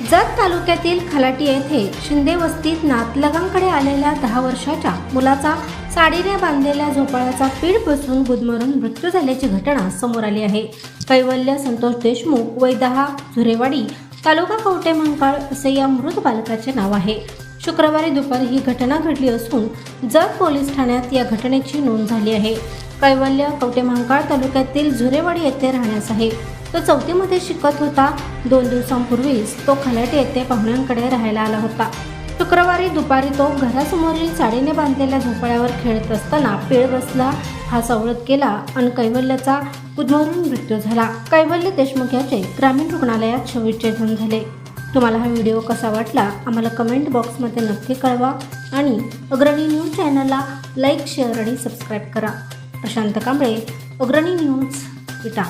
जत तालुक्यातील खलाटी येथे शिंदे वस्तीत नातलगांकडे आलेल्या दहा वर्षाच्या मुलाचा साडीने बांधलेल्या झोपाळ्याचा पीड बसून गुदमरून मृत्यू झाल्याची घटना समोर आली आहे. कैवल्य संतोष देशमुख वैदहा झुरेवाडी तालुका कवटे मंकाळ असे या मृत बालकाचे नाव आहे. शुक्रवारी दुपारी ही घटना घडली असून जत पोलीस ठाण्यात या घटनेची नोंद झाली आहे. कैवल्य कवटे महांकाळ तालुक्यातील झुरेवाडी येथे राहण्यास आहे. तो चौथीमध्ये शिकत होता. दोन दिवसांपूर्वीच तो खलाटे येथे पाहुण्यांकडे राहायला आला होता. शुक्रवारी दुपारी तो घरासमोरील साडीने बांधलेल्या झोपाळ्यावर खेळत असताना पेळ बसला हा सवलत केला आणि कैवल्याचा उद्मरून मृत्यू झाला. कैवल्य देशमुख याचे ग्रामीण रुग्णालयात शवविच्छेदन झाले. तुम्हाला हा व्हिडिओ कसा वाटला? आम्हाला कमेंट बॉक्समध्ये नक्की कळवा आणि अग्रणी न्यूज चॅनलला लाईक शेअर आणि सबस्क्राईब करा. प्रशांत कांबळे अग्रणी न्यूज विटा